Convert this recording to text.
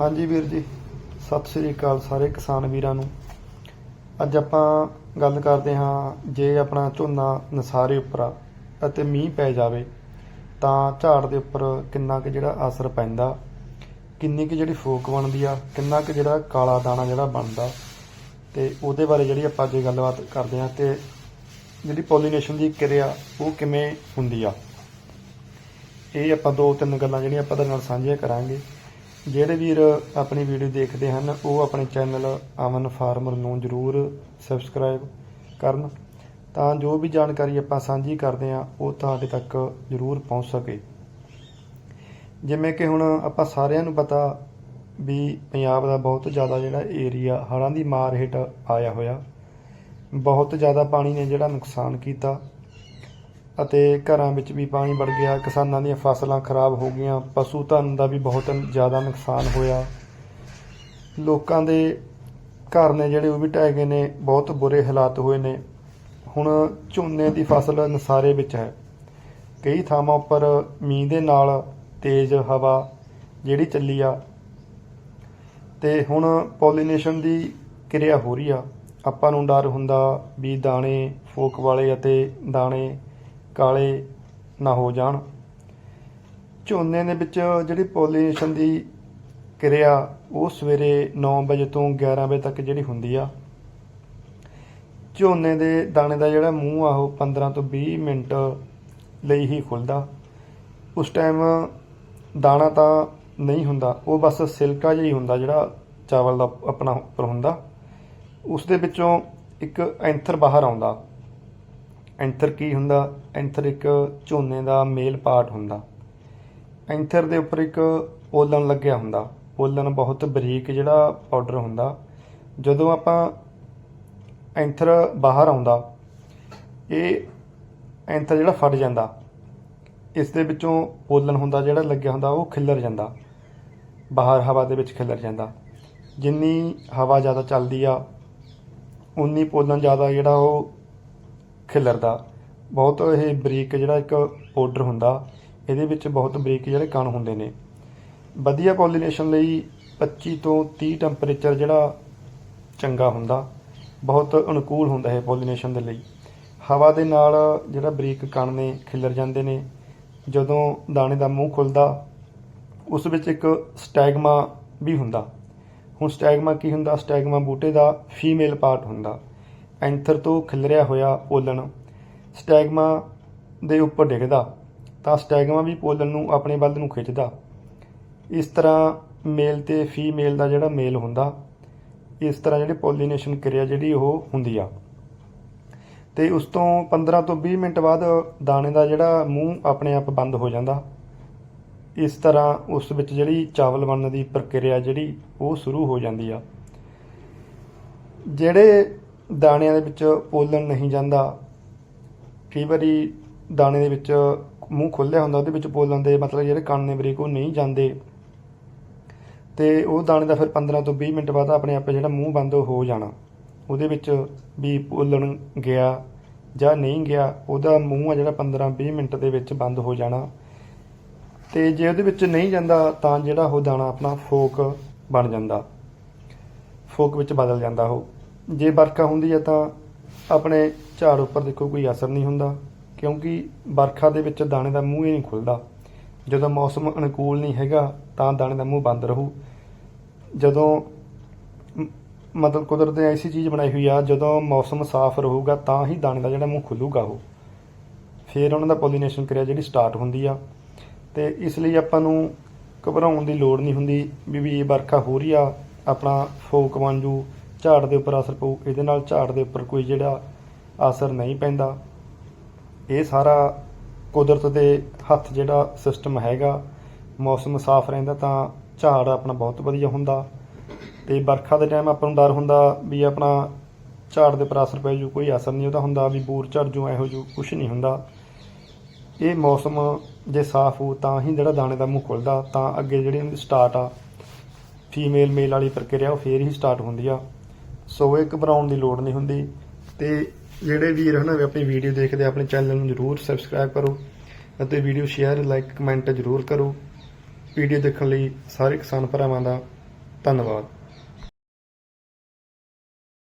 ਹਾਂਜੀ ਵੀਰ ਜੀ, ਸਤਿ ਸ੍ਰੀ ਅਕਾਲ ਸਾਰੇ ਕਿਸਾਨ ਵੀਰਾਂ ਨੂੰ। ਅੱਜ ਆਪਾਂ ਗੱਲ ਕਰਦੇ ਹਾਂ ਜੇ ਆਪਣਾ ਝੋਨਾ ਨਸਾਰੇ ਉੱਪਰ ਆ ਅਤੇ ਮੀਂਹ ਪੈ ਜਾਵੇ, ਤਾਂ ਝਾੜ ਦੇ ਉੱਪਰ ਕਿੰਨਾ ਕੁ ਜਿਹੜਾ ਅਸਰ ਪੈਂਦਾ, ਕਿੰਨੀ ਕੁ ਜਿਹੜੀ ਫੋਕ ਬਣਦੀ ਆ, ਕਿੰਨਾ ਕੁ ਜਿਹੜਾ ਕਾਲਾ ਦਾਣਾ ਜਿਹੜਾ ਬਣਦਾ ਤੇ ਉਹਦੇ ਬਾਰੇ ਜਿਹੜੀ ਆਪਾਂ ਅੱਜ ਗੱਲਬਾਤ ਕਰਦੇ ਹਾਂ ਤੇ ਜਿਹੜੀ ਪੋਲੀਨੇਸ਼ਨ ਦੀ ਕਿਰਿਆ ਉਹ ਕਿਵੇਂ ਹੁੰਦੀ ਆ। ਇਹ ਆਪਾਂ ਦੋ ਤਿੰਨ ਗੱਲਾਂ ਜਿਹੜੀਆਂ ਆਪਾਂ ਤੁਹਾਡੇ ਨਾਲ ਸਾਂਝੀਆਂ ਕਰਾਂਗੇ। ਜਿਹੜੇ ਵੀਰ ਆਪਣੀ ਵੀਡੀਓ ਦੇਖਦੇ ਹਨ, ਉਹ ਆਪਣੇ ਚੈਨਲ ਅਮਨ ਫਾਰਮਰ ਨੂੰ ਜਰੂਰ ਸਬਸਕ੍ਰਾਈਬ ਕਰਨ ਤਾਂ ਜੋ ਵੀ ਜਾਣਕਾਰੀ ਆਪਾਂ ਸਾਂਝੀ ਕਰਦੇ ਹਾਂ, ਉਹ ਤੁਹਾਡੇ ਤੱਕ ਜਰੂਰ ਪਹੁੰਚ ਸਕੇ। ਜਿਵੇਂ ਕਿ ਹੁਣ ਆਪਾਂ ਸਾਰਿਆਂ ਨੂੰ ਪਤਾ ਵੀ ਪੰਜਾਬ ਦਾ ਬਹੁਤ ਜ਼ਿਆਦਾ ਜਿਹੜਾ ਏਰੀਆ ਹੜ੍ਹਾਂ ਦੀ ਮਾਰ ਹੇਠ ਆਇਆ ਹੋਇਆ। ਬਹੁਤ ਜ਼ਿਆਦਾ ਪਾਣੀ ਨੇ ਜਿਹੜਾ ਨੁਕਸਾਨ ਕੀਤਾ। ਅਤੇ ਘਰਾਂ ਵਿੱਚ ਵੀ ਪਾਣੀ ਵੜ ਗਿਆ। ਕਿਸਾਨਾਂ ਦੀਆਂ ਫਸਲਾਂ ਖਰਾਬ ਹੋ ਗਈਆਂ। ਪਸ਼ੂ ਧਨ ਦਾ ਵੀ ਬਹੁਤ ਜ਼ਿਆਦਾ ਨੁਕਸਾਨ ਹੋਇਆ। ਲੋਕਾਂ ਦੇ ਘਰ ਨੇ ਜਿਹੜੇ ਉਹ ਵੀ ਢਹਿ ਗਏ ਨੇ, ਬਹੁਤ ਬੁਰੇ ਹਾਲਾਤ ਹੋਏ ਨੇ। ਹੁਣ ਝੋਨੇ ਦੀ ਫਸਲ ਨਸਾਰੇ ਵਿੱਚ ਹੈ। ਕਈ ਥਾਵਾਂ ਉੱਪਰ ਮੀਂਹ ਦੇ ਨਾਲ ਤੇਜ਼ ਹਵਾ ਜਿਹੜੀ ਚੱਲੀ ਆ। ਤੇ ਹੁਣ ਪੋਲੀਨੇਸ਼ਨ ਦੀ ਕਿਰਿਆ ਹੋ ਰਹੀ ਆ। ਆਪਾਂ ਨੂੰ ਡਰ ਹੁੰਦਾ ਵੀ ਦਾਣੇ ਫੋਕ ਵਾਲੇ ਅਤੇ ਦਾਣੇ ਕਾਲੇ ਨਾ ਹੋ ਜਾਣ। ਝੋਨੇ ਦੇ ਵਿੱਚ ਜਿਹੜੀ ਪੋਲੀਨੇਸ਼ਨ ਦੀ ਕਿਰਿਆ ਉਹ ਸਵੇਰੇ 9 ਵਜੇ ਤੋਂ 11 ਵਜੇ ਤੱਕ ਜਿਹੜੀ ਹੁੰਦੀ ਆ। ਝੋਨੇ ਦੇ ਦਾਣੇ ਦਾ ਜਿਹੜਾ ਮੂੰਹ ਆ, ਉਹ 15 ਤੋਂ 20 ਮਿੰਟ ਲਈ ਹੀ ਖੁੱਲਦਾ। ਉਸ ਟਾਈਮ ਦਾਣਾ ਤਾਂ ਨਹੀਂ ਹੁੰਦਾ, ਉਹ ਬਸ ਸਿਲਕਾ ਜਿਹਾ ਹੀ ਹੁੰਦਾ ਜਿਹੜਾ ਚਾਵਲ ਦਾ ਆਪਣਾ ਉੱਪਰ ਹੁੰਦਾ। ਉਸ ਦੇ ਵਿੱਚੋਂ ਇੱਕ ਐਂਥਰ ਬਾਹਰ ਆਉਂਦਾ। ਐਂਥਰ ਕੀ ਹੁੰਦਾ? ਐਂਥਰ ਇੱਕ ਝੋਨੇ ਦਾ ਮੇਲ ਪਾਰਟ ਹੁੰਦਾ। ਐਂਥਰ ਦੇ ਉੱਪਰ ਇੱਕ ਓਲਨ ਲੱਗਿਆ ਹੁੰਦਾ। ਓਲਨ ਬਹੁਤ ਬਰੀਕ ਜਿਹੜਾ ਪਾਊਡਰ ਹੁੰਦਾ। ਜਦੋਂ ਆਪਾਂ ਐਂਥਰ ਬਾਹਰ ਆਉਂਦਾ, ਇਹ ਐਂਥਰ ਜਿਹੜਾ ਫਟ ਜਾਂਦਾ, ਇਸ ਦੇ ਵਿੱਚੋਂ ਓਲਨ ਹੁੰਦਾ ਜਿਹੜਾ ਲੱਗਿਆ ਹੁੰਦਾ, ਉਹ ਖਿੱਲਰ ਜਾਂਦਾ। ਬਾਹਰ ਹਵਾ ਦੇ ਵਿੱਚ ਖਿੱਲਰ ਜਾਂਦਾ। ਜਿੰਨੀ ਹਵਾ ਜ਼ਿਆਦਾ ਚੱਲਦੀ ਆ, ਉਨੀ ਪੋਲਨ ਜ਼ਿਆਦਾ ਜਿਹੜਾ ਉਹ ਖਿਲਰਦਾ ਬਹੁਤ ਇਹ ਬਰੀਕ ਜਿਹੜਾ ਇੱਕ ਪਾਊਡਰ ਹੁੰਦਾ, ਇਹਦੇ ਵਿੱਚ ਬਹੁਤ ਬਰੀਕ ਜਿਹੜੇ ਕਣ ਹੁੰਦੇ ਨੇ। ਵਧੀਆ ਪੋਲੀਨੇਸ਼ਨ ਲਈ 25 ਤੋਂ 30 ਟੈਂਪਰੇਚਰ ਜਿਹੜਾ ਚੰਗਾ ਹੁੰਦਾ। ਬਹੁਤ ਅਨੁਕੂਲ ਹੁੰਦਾ ਹੈ ਪੋਲੀਨੇਸ਼ਨ ਦੇ ਲਈ। ਹਵਾ ਦੇ ਨਾਲ ਜਿਹੜਾ ਬਰੀਕ ਕਣ ਨੇ, ਖਿਲਰ ਜਾਂਦੇ ਨੇ। ਜਦੋਂ ਦਾਣੇ ਦਾ ਮੂੰਹ ਖੁੱਲਦਾ, ਉਸ ਵਿੱਚ ਇੱਕ ਸਟੈਗਮਾ ਵੀ ਹੁੰਦਾ। ਹੁਣ ਸਟੈਗਮਾ ਕੀ ਹੁੰਦਾ? ਸਟੈਗਮਾ ਬੂਟੇ ਦਾ ਫੀਮੇਲ ਪਾਰਟ ਹੁੰਦਾ। ਐਂਥਰ ਤੋਂ ਖਿਲਰਿਆ ਹੋਇਆ ਪੋਲਣ ਸਟੈਗਮਾ ਦੇ ਉੱਪਰ ਡਿੱਗਦਾ, ਤਾਂ ਸਟੈਗਮਾ ਵੀ ਪੋਲਣ ਨੂੰ ਆਪਣੇ ਵੱਲ ਨੂੰ ਖਿੱਚਦਾ। ਇਸ ਤਰ੍ਹਾਂ ਮੇਲ ਤੇ ਫੀਮੇਲ ਦਾ ਜਿਹੜਾ ਮੇਲ ਹੁੰਦਾ, ਇਸ ਤਰ੍ਹਾਂ ਜਿਹੜੀ ਪੋਲੀਨੇਸ਼ਨ ਕਿਰਿਆ ਜਿਹੜੀ ਉਹ ਹੁੰਦੀ ਆ। ਤੇ ਉਸ ਤੋਂ 15 ਤੋਂ 20 ਮਿੰਟ ਬਾਅਦ ਦਾਣੇ ਦਾ ਜਿਹੜਾ ਮੂੰਹ ਆਪਣੇ ਆਪ ਬੰਦ ਹੋ ਜਾਂਦਾ। ਇਸ ਤਰ੍ਹਾਂ ਉਸ ਵਿੱਚ ਜਿਹੜੀ ਚਾਵਲ ਬਣਨ ਦੀ ਪ੍ਰਕਿਰਿਆ ਜਿਹੜੀ ਉਹ ਸ਼ੁਰੂ ਹੋ ਜਾਂਦੀ ਆ। ਜਿਹੜੇ ਦਾਣਿਆਂ ਦੇ ਵਿੱਚ ਪੋਲਣ ਨਹੀਂ ਜਾਂਦਾ। ਕਈ ਵਾਰੀ ਦਾਣੇ ਦੇ ਵਿੱਚ ਮੂੰਹ ਖੁੱਲਿਆ ਹੁੰਦਾ, ਉਹਦੇ ਵਿੱਚ ਪੋਲਣ ਦੇ ਮਤਲਬ ਜਿਹੜੇ ਕਣ ਨੇ ਬਰੀਕ ਉਹ ਨਹੀਂ ਜਾਂਦੇ। ਤੇ ਉਹ ਦਾਣੇ ਦਾ ਫਿਰ 15 ਤੋਂ 20 ਮਿੰਟ ਬਾਅਦ ਆਪਣੇ ਆਪੇ ਜਿਹੜਾ ਮੂੰਹ ਬੰਦ ਹੋ ਜਾਣਾ। ਉਹਦੇ ਵਿੱਚ ਵੀ ਪੋਲਣ ਗਿਆ ਜਾਂ ਨਹੀਂ ਗਿਆ, ਉਹਦਾ ਮੂੰਹ ਆ ਜਿਹੜਾ 15 20 ਮਿੰਟ ਦੇ ਵਿੱਚ ਬੰਦ ਹੋ ਜਾਣਾ। ਤੇ ਜੇ ਉਹਦੇ ਵਿੱਚ ਨਹੀਂ ਜਾਂਦਾ, ਤਾਂ ਜਿਹੜਾ ਉਹ ਦਾਣਾ ਆਪਣਾ ਫੋਕ ਬਣ ਜਾਂਦਾ। ਫੋਕ ਵਿੱਚ ਬਦਲ ਜਾਂਦਾ ਉਹ। ਜੇ ਵਰਖਾ ਹੁੰਦੀ ਹੈ ਤਾਂ ਆਪਣੇ ਝਾੜ ਉੱਪਰ ਦੇਖੋ ਕੋਈ ਅਸਰ ਨਹੀਂ ਹੁੰਦਾ, ਕਿਉਂਕਿ ਵਰਖਾ ਦੇ ਵਿੱਚ ਦਾਣੇ ਦਾ ਮੂੰਹ ਹੀ ਨਹੀਂ ਖੁੱਲਦਾ। ਜਦੋਂ ਮੌਸਮ ਅਨੁਕੂਲ ਨਹੀਂ ਹੈਗਾ ਤਾਂ ਦਾਣੇ ਦਾ ਮੂੰਹ ਬੰਦ ਰਹੂ। ਜਦੋਂ ਮਤਲਬ ਕੁਦਰਤ ਨੇ ਐਸੀ ਚੀਜ਼ ਬਣਾਈ ਹੋਈ ਆ, ਜਦੋਂ ਮੌਸਮ ਸਾਫ਼ ਰਹੂਗਾ ਤਾਂ ਹੀ ਦਾਣੇ ਦਾ ਜਿਹੜਾ ਮੂੰਹ ਖੁੱਲੂਗਾ ਉਹ। ਫਿਰ ਉਹਨਾਂ ਦਾ ਪੋਲੀਨੇਸ਼ਨ ਕਿਰਿਆ ਜਿਹੜੀ ਸਟਾਰਟ ਹੁੰਦੀ ਆ। ਤੇ ਇਸ ਲਈ ਆਪਾਂ ਨੂੰ ਘਬਰਾਉਣ ਦੀ ਲੋੜ ਨਹੀਂ ਹੁੰਦੀ ਵੀ ਵੀ ਇਹ ਵਰਖਾ ਹੋ ਰਹੀ ਆ, ਆਪਣਾ ਫੋਕ ਬਣ ਝਾੜ ਦੇ ਉੱਪਰ ਅਸਰ ਪਊ, ਇਹਦੇ ਨਾਲ ਝਾੜ ਦੇ ਉੱਪਰ ਕੋਈ ਜਿਹੜਾ ਅਸਰ ਨਹੀਂ ਪੈਂਦਾ। ਇਹ ਸਾਰਾ ਕੁਦਰਤ ਦੇ ਹੱਥ ਜਿਹੜਾ ਸਿਸਟਮ ਹੈਗਾ, ਮੌਸਮ ਸਾਫ਼ ਰਹਿੰਦਾ ਤਾਂ ਝਾੜ ਆਪਣਾ ਬਹੁਤ ਵਧੀਆ ਹੁੰਦਾ। ਤੇ ਵਰਖਾ ਦੇ ਟਾਈਮ ਆਪਾਂ ਨੂੰ ਡਰ ਹੁੰਦਾ ਵੀ ਆਪਣਾ ਝਾੜ ਦੇ ਉੱਪਰ ਅਸਰ ਪੈ ਜੂ, ਕੋਈ ਅਸਰ ਨਹੀਂ ਉਹਦਾ ਹੁੰਦਾ, ਵੀ ਬੂਰ ਝੜ ਜੂ, ਇਹੋ ਜੂ ਕੁਝ ਨਹੀਂ ਹੁੰਦਾ। ਇਹ ਮੌਸਮ ਜੇ ਸਾਫ਼ ਹੋ ਤਾਂ ਹੀ ਜਿਹੜਾ ਦਾਣੇ ਦਾ ਮੂੰਹ ਖੁੱਲਦਾ, ਤਾਂ ਅੱਗੇ ਜਿਹੜੀ ਇਹਦੀ ਸਟਾਰਟ ਆ ਫੀਮੇਲ ਮੇਲ ਵਾਲੀ ਪ੍ਰਕਿਰਿਆ ਉਹ ਫੇਰ ਹੀ ਸਟਾਰਟ ਹੁੰਦੀ ਆ। ਸੋ ਇਹ ਘਬਰਾਉਣ ਦੀ ਲੋੜ ਨਹੀਂ ਹੁੰਦੀ। ਤੇ ਜਿਹੜੇ ਵੀਰ ਹਨ, ਵੀ ਆਪਣੀ ਵੀਡੀਓ ਦੇਖਦੇ ਆਪਣੇ ਚੈਨਲ ਨੂੰ ਜਰੂਰ ਸਬਸਕ੍ਰਾਈਬ ਕਰੋ ਅਤੇ ਵੀਡੀਓ ਸ਼ੇਅਰ ਲਾਈਕ ਕਮੈਂਟ ਜਰੂਰ ਕਰੋ। ਵੀਡੀਓ ਦੇਖਣ ਲਈ ਸਾਰੇ ਕਿਸਾਨ ਭਰਾਵਾਂ ਦਾ ਧੰਨਵਾਦ।